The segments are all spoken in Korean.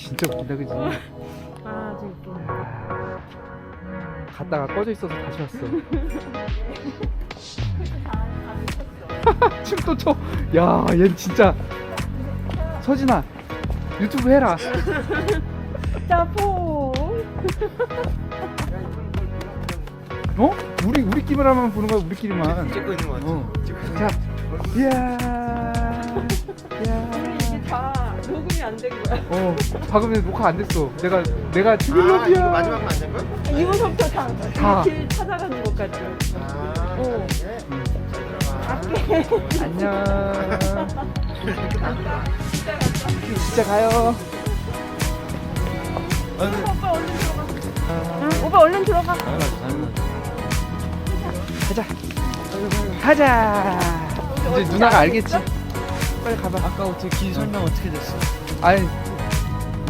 진짜 웃긴다 그지? 아 재밌게 갔다가 꺼져 있어서 다시 왔어. 춤또 춰. 야, 얘 진짜. 서진아, 유튜브 해라. 짜포 어? 우리 우리끼리만 보는 거야, 우리끼리만. 찍고 있는 거 같아. 어. 자, 이야, 이야. 이게 다 녹음이 안된 거야 어, 방금 전에 녹화 안 됐어. 내가 내가 아. 이거 마지막만 안된 거야? 이거부터 다. 다 길 찾아가는 것까지 아, 어. 네. 응. 잘 들어가. 안녕. 진짜 가요. 오빠 얼른 들어가 응, 오빠 얼른 들어가 가자. 가자. 이제 누나가 알겠지. 빨리 가봐. 아까 어떻게 길 설명 어떻게 됐어? 아니,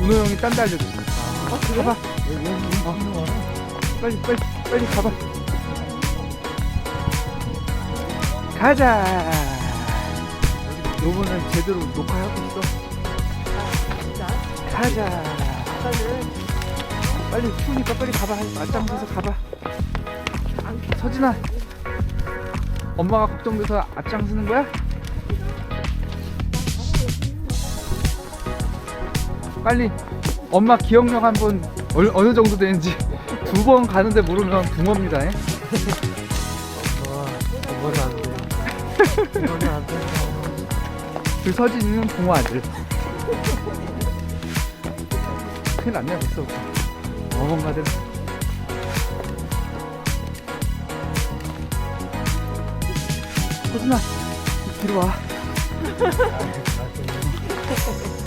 은호 형이 딴 데 알려줬어. 어, 그래? 가봐. 여기 여기 있는 거 알아? 빨리 빨리 빨리 가봐. 가자. 요번엔 제대로 녹화하고 있어. 진짜 가자. 빨리 추우니까 빨리 가봐. 앞장서서 가봐. 안 서진아. 엄마가 걱정돼서 앞장서는 거야? 빨리 엄마 기억력 한번 얼- 어느 정도 되는지 두 번 가는데 모르면 붕어입니다. 예? 와, 이거는 안 돼. 이거는 안 돼. 그 서진이는 붕어 아들. 큰일 났네 벌써. 어머가들. 서진아 뒤로 와.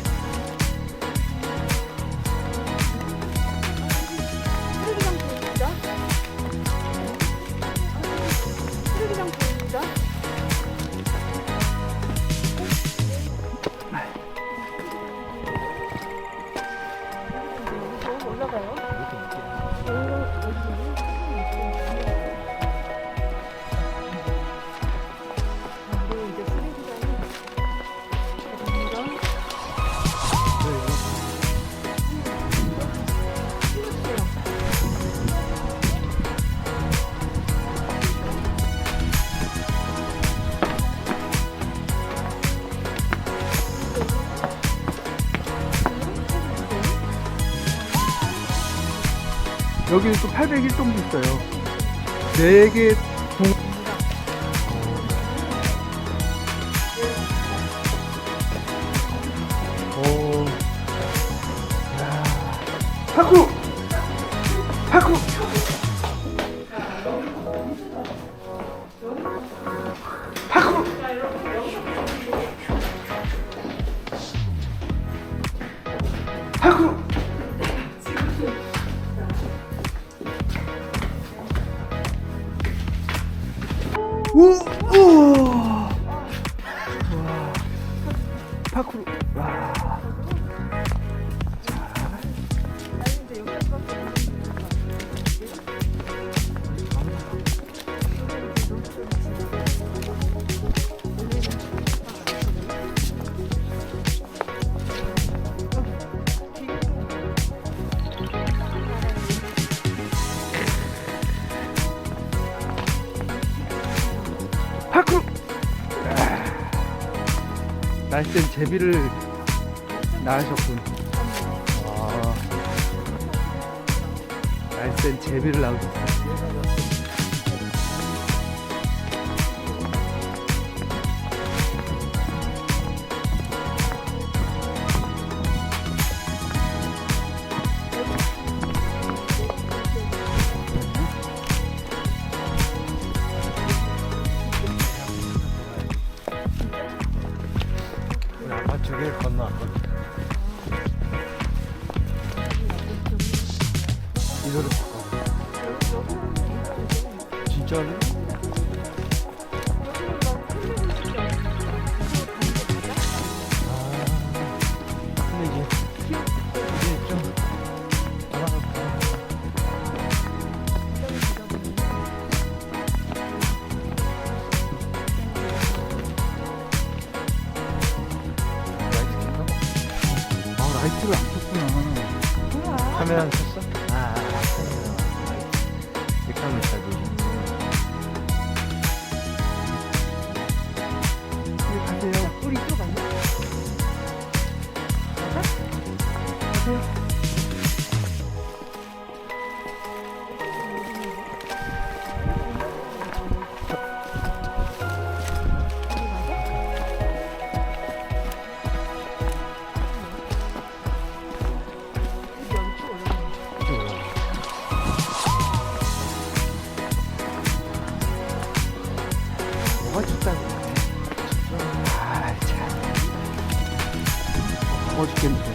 어, 올라가요? 여기는 또 801동도 있어요. 네개 우! 우! 날쌘 제비를 낳으셨군. 아. 날쌘 제비를 낳으셨어. 쪽에 건너왔거든. 이거를. 진짜로? 카메라 켰어? 아, 카메라. 백화점 있다고. 가세요. 춥다고. 아, 참. 더워 죽겠는데.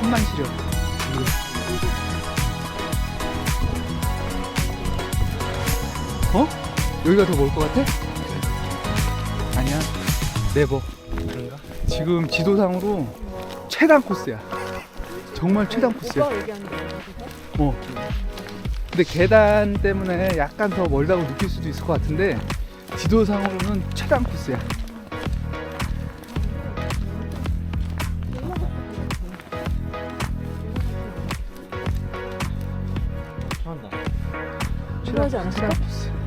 손만 시려. 어? 여기가 더 멀 것 같아? 아니야. 네버. 그런가? 지금 지도상으로 최단 코스야. 정말 최단 코스야. 어. 근데 계단 때문에 약간 더 멀다고 느낄 수도 있을 것 같은데 지도상으로는 최단 코스야. 않았을까? 코스.